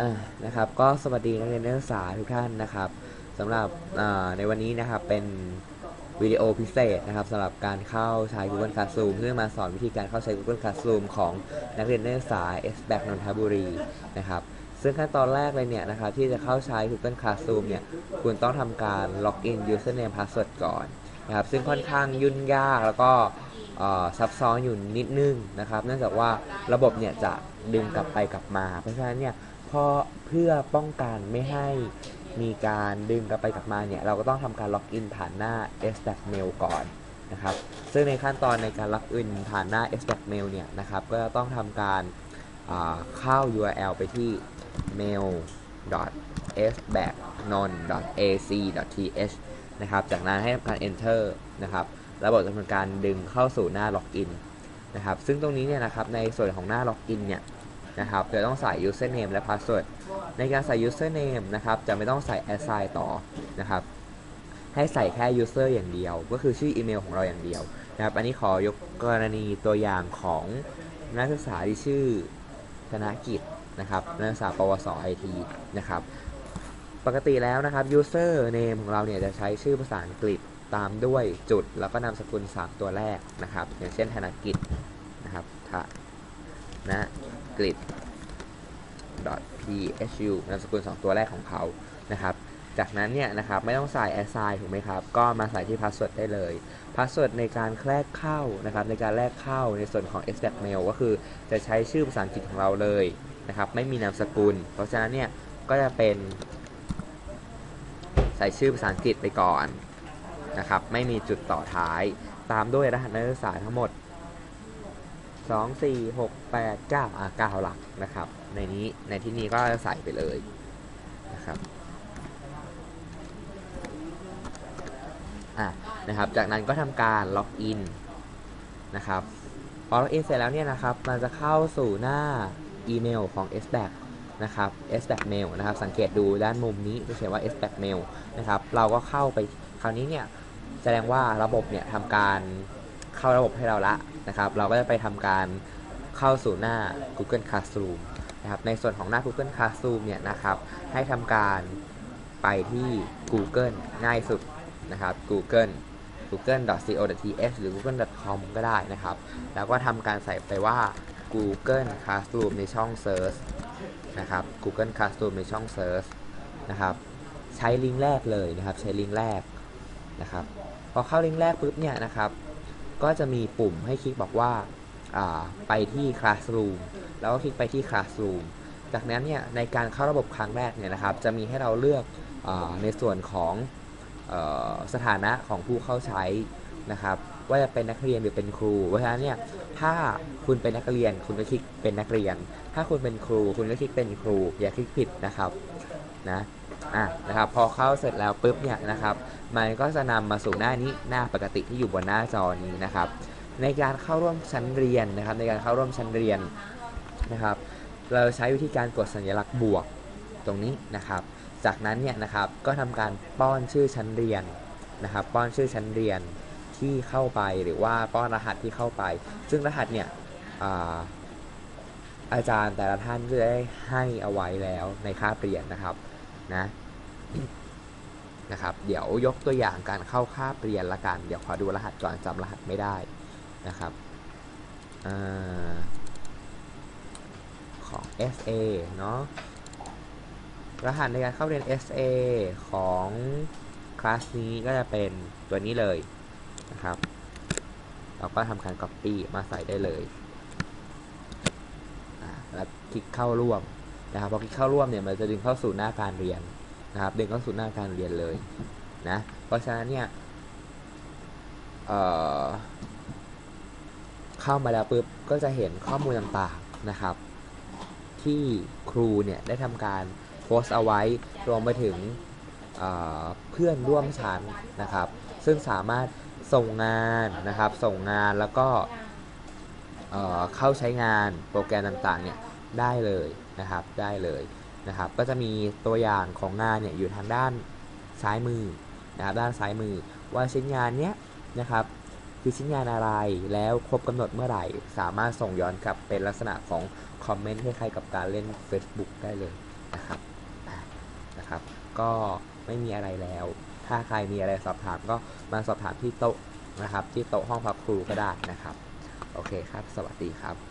อ่านะครับ ก็สวัสดีนักเรียนนักศึกษาทุกท่านนะครับสำหรับในวันนี้นะครับเป็นวิดีโอพิเศษนะครับสำหรับการเข้าใช้ Google Classroom เพื่อมาสอนวิธีการเข้าใช้ Google Classroom ของนักเรียนนักศึกษา s b a c นนทบุรีนะครับซึ่งขั้นตอนแรกเลยเนี่ยนะครับที่จะเข้าใช้ Google Classroom เนี่ยคุณต้องทำการล็อกอิน username password ก่อนนะครับซึ่งค่อนข้างยุ่งยากแล้วก็ ซับซ้อนอยู่นิดนึงนะครับเนื่องจากว่าระบบเนี่ยจะดึงกลับไปกลับมา เพราะฉะนั้นเนี่ยพอเพื่อป้องกันไม่ให้มีการดึงกลับไปกลับมาเนี่ยเราก็ต้องทำการล็อกอินผ่านหน้า s b a c Mail ก่อนนะครับซึ่งในขั้นตอนในการล็อกอินผ่านหน้า s b a c Mail เนี่ยนะครับก็ต้องทำการเข้า URL ไปที่ mail s b a c n o n ac th นะครับจากนั้นให้ทำการ enter นะครับ ระบบจะทำการดึงเข้าสู่หน้าล็อกอินนะครับ ซึ่งตรงนี้เนี่ยนะครับในส่วนของหน้าล็อกอินเนี่ยนะครับจะต้องใส่ username และ password ในการใส่ username นะครับจะไม่ต้องใส่ assign ต่อนะครับให้ใส่แค่ user อย่างเดียว ก็คือชื่ออีเมลของเราอย่างเดียวนะครับอันนี้ขอยกกรณีตัวอย่างของนักศึกษาที่ชื่อธนกิจนะครับนักศึกษาปวส IT นะครับปกติแล้วนะครับ user name ของเราเนี่ยจะใช้ชื่อภาษาอังกฤษ ตามด้วยจุดแล้วก็นามสกุล 3 ตัวแรกนะครับ อย่างเช่นธนกิจนะครับธนะกฤษ .phu นามสกุล 2 ตัวแรกของเขานะครับ จากนั้นเนี่ยนะครับไม่ต้องใส่ assign ถูกไหมครับ ก็มาใส่ที่ password ได้เลย password ในการแลกเข้านะครับ ในการแลกเข้าในส่วนของ s d a c mail ก็คือจะใช้ชื่อภาษาอังกฤษของเราเลยนะครับ ไม่มีนามสกุล เพราะฉะนั้นเนี่ยก็จะเป็นใส่ชื่อภาษาอังกฤษไปก่อน นะครับ ไม่มีจุดต่อท้าย ตามด้วยรหัสนักศึกษาทั้งหมด 2 4 6 8 9อะ9หลักนะครับ ในนี้ในที่นี้ก็จะใส่ไปเลยนะครับอะนะครับ จากนั้นก็ทำการล็อกอินนะครับพอล็อกอินเสร็จแล้วเนี่ยนะครับ มันจะเข้าสู่หน้าอีเมลของ s b a c นะครับ s b a c mail นะครับ สังเกตดูด้านมุมนี้จะเขียนว่า s b a c mail นะครับ เราก็เข้าไป คราวนี้เนี่ยแสดงว่าระบบเนี่ยทำการเข้าระบบให้เราละนะครับ เราก็จะไปทำการเข้าสู่หน้า Google Classroom นะครับในส่วนของหน้า Google Classroom เนี่ยนะครับ ให้ทำการไปที่ Google ง่ายสุดนะครับ Google google.co.th หรือ google.com ก็ได้นะครับ แล้วก็ทำการใส่ไปว่า Google Classroom ในช่อง Search นะครับ Google Classroom ในช่อง Search นะครับ ใช้ลิงก์แรกเลยนะครับ ใช้ลิงก์แรก นะครับพอเข้าลิงก์แรกปุ๊บเนี่ยนะครับก็จะมีปุ่มให้คลิกบอกว่าไปที่ Classroom แล้วก็คลิกไปที่ Classroom จากนั้นเนี่ยในการเข้าระบบครั้งแรกเนี่ยนะครับจะมีให้เราเลือกอในส่วนของออสถานะของผู้เข้าใช้นะครับว่าจะเป็นนักเรียนหรือเป็นครูเพราะฉะนั้นเนี่ยถ้าคุณเป็นนักเรียนคุณก็คลิกเป็นนักเรียน ถ้าคุณเป็นครูคุณก็คลิกเป็นครูอย่าคลิกผิดนะครับนะ อะนะครับพอเข้าเสร็จแล้วปุ๊บเนี่ยนะครับมันก็จะนำมาสู่หน้านี้หน้าปกติที่อยู่บนหน้าจอนี้นะครับ ในการเข้าร่วมชั้นเรียนนะครับ ในการเข้าร่วมชั้นเรียนนะครับ เราใช้วิธีการกดสัญลักษณ์บวกตรงนี้นะครับ จากนั้นเนี่ยนะครับก็ทำการป้อนชื่อชั้นเรียนนะครับ ป้อนชื่อชั้นเรียนที่เข้าไปหรือว่าป้อนรหัสที่เข้าไป ซึ่งรหัสเนี่ยอาอาจารย์แต่ละท่านก็จะได้ให้เอาไว้แล้วในคาบเรียนนะครับ นะนะครับ เดี๋ยวยกตัวอย่างการเข้าคาบเรียนละกัน เดี๋ยวขอดูรหัสก่อนจำรหัสไม่ได้นะครับอของ SA เนาะรหัสในการเข้าเรียน SA ของคลาสนี้ก็จะเป็นตัวนี้เลยนะครับ เราก็ทำการ Copy มาใส่ได้เลย แล้วคลิกเข้าร่วม นะครับพอคลิกเข้าร่วมเนี่ยมันจะดึงเข้าสู่หน้าการเรียนนะครับดึงเข้าสู่หน้าการเรียนเลยนะเพราะฉะนั้นเนี่ยเเข้ามาแล้วปุ๊บก็จะเห็นข้อมูลต่างๆนะครับ ที่ครูเนี่ยได้ทำการโพสต์เอาไว้รวมไปถึงเพื่อนร่วมชั้นนะครับ ซึ่งสามารถส่งงานนะครับ ส่งงานแล้วก็เข้าใช้งานโปรแกรมต่างๆเนี่ย ได้เลยนะครับได้เลยนะครับ ก็จะมีตัวอย่างของงานเนี่ยอยู่ทางด้านซ้ายมือนะครับด้านซ้ายมือว่าชิ้นงานเนี้ยนะครับคือชิ้นงานอะไรแล้วครบกำหนดเมื่อไหร่ สามารถส่งย้อนกลับเป็นลักษณะของคอมเมนต์คล้ายๆกับการเล่น Facebook ได้เลยนะครับนะครับ ก็ไม่มีอะไรแล้ว ถ้าใครมีอะไรสอบถามก็มาสอบถามที่โต๊ะนะครับ ที่โต๊ะห้องพักครูก็ได้นะครับ โอเคครับ สวัสดีครับ